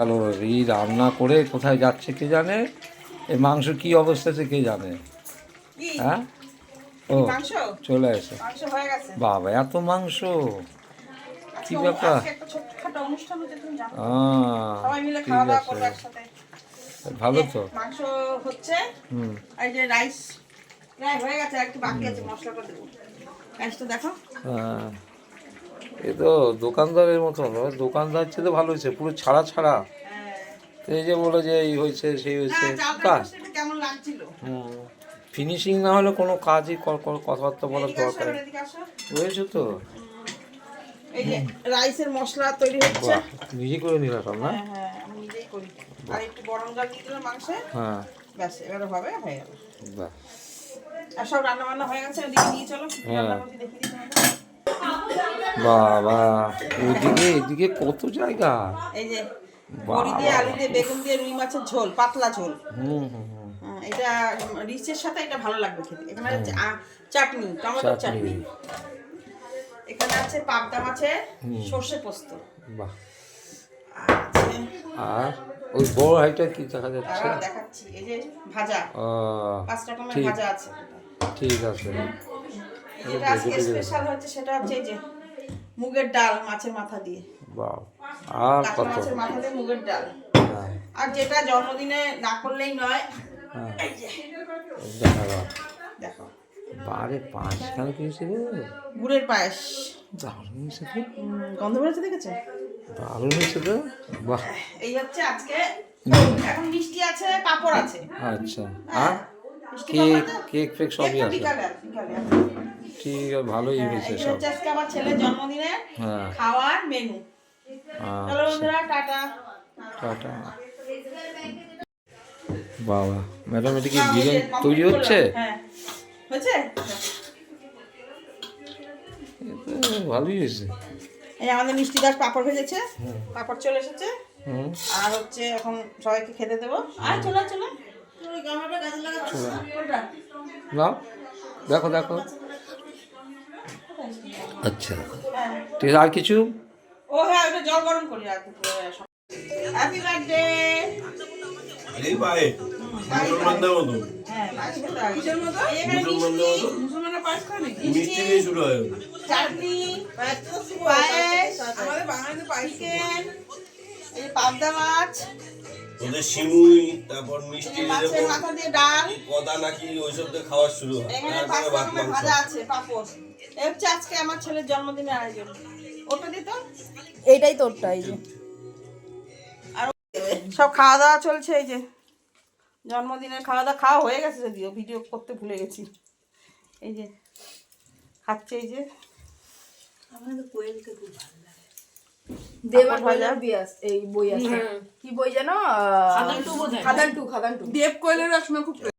Hello এই রান্না করে কোথায় যাচ্ছে কে জানে? এই মাংস কি অবস্থাতে কে জানে? হ্যাঁ? ও চলে এসে বাবা এত মাংস! কি ব্যাপার? ভালো তো। মাংস হচ্ছে হুম। আর যে রাইস। প্রায় হয়ে গেছে একটু বাকি আছে মশলাটা দেবো। রাইসটা দেখো। হ্যাঁ এ তো দোকানদারের মতো হলো দোকানদার চেয়ে তো ভালো হয়েছে পুরো ছাড়া ছাড়া। তো এই যে বলো যে এই হয়েছে সেই হয়েছে হ্যাঁ, কাজ হুম ফিনিশিং না হলে কোনো কাজই কথাবার্তা বলার দরকার হয়েছে তো। এই যে রাইসের মশলা তৈরি হচ্ছে। নিজে করে নিলাম সব না? হ্যাঁ হ্যাঁ আমি নিজেই করি। আর একটু গরম জল দিয়ে দিলাম মাংসে। হ্যাঁ। ব্যাস এবারে হবে হয়ে গেল। বাহ। আর সব রান্না বান্না হয়ে গেছে ওদিকে নিয়ে চলো। হ্যাঁ। রান্না করতে দেখিয়ে দিই তোমাকে। বাবা ওদিকে এদিকে কত জায়গা? এই যে বড়ি দিয়ে আলু দিয়ে বেগুন দিয়ে রুই মাছের ঝোল পাতলা ঝোল। হুম হুম হ্যাঁ, এটা রিচের সাথে এটা ভালো লাগবে খেতে। এখানে আছে চাটনি টমেটো চাটনি। এখানে আছে পাবদা মাছের সর্ষে পোস্ত। বাহ। আর ওই বড় হাইটা কি দেখা যাচ্ছে? দেখাচ্ছি এই যে ভাজা ও পাঁচ রকমের ভাজা আছে। ঠিক আছে। যেটা আজকে স্পেশাল হচ্ছে সেটা হচ্ছে যে মুগের ডাল মাছের মাথা দিয়ে। বাহ আর কত? মাছের মাথা দিয়ে মুগের ডাল। হ্যাঁ। আর যেটা জন্মদিনে না করলেই নয় হ্যাঁ। এই যে। দেখো বারে পাঁচ কেন কিনছে রে? গুড়ের পায়েস। দারুণ হয়েছে তো গন্ধ বেরোচ্ছে দেখেছ? দারুণ তো বাহ। এই হচ্ছে আজকে এখন মিষ্টি আছে পাপড় আছে। আচ্ছা। আর? মিষ্টি কেক কেক ফেক সবই আছে। ঠিক আছে ভালোই হ্যাঁ, হয়েছে সব। আজকে আমার ছেলের জন্মদিনে হ্যাঁ। খাওয়ার মেনু চলো আচ্ছা বন্ধুরা টাটা। টাটা। বাবা ম্যাডাম এটা কি বিরিয়ানি তৈরি করলাম। হচ্ছে? হ্যাঁ। ভালোই হয়েছে। এই আমাদের মিষ্টি দাস পাপড় ভেজেছে পাপড় চলে এসেছে। আর হচ্ছে এখন সবাইকে খেতে দেবো। আর চলো চলো। নাও দেখো দেখো। আচ্ছা ঠিক আছে আর কিছু? ও হ্যাঁ ওটা জল গরম করি হ্যাপি বার্থডে এই মতো। হ্যাঁ হয় চাটনি পায়েস। আমাদের বাঙালিদের পায়েস। পাবদা মাছ। ওদের শিমুই তারপর মিষ্টি কদা নাকি ওইসব দিয়ে খাওয়া শুরু হয়। তারপরে ভাত মাংস। এই হচ্ছে আজকে আমার ছেলের জন্মদিনের আয়োজন। ওটা দিত এইটাই তোরটা এই যে। সব খাওয়া দাওয়া চলছে এই যে। জন্মদিনের খাওয়া দাওয়া খাওয়া হয়ে গেছে যদিও ভিডিও করতে ভুলে গেছি। এই যে খাচ্ছে এই যে। দেবার কয়লার ভাজা। বিয়াস এই বই আছে। কি বই জানো খাদান টু খাদান টু দেব কোয়েলের রচনা খুব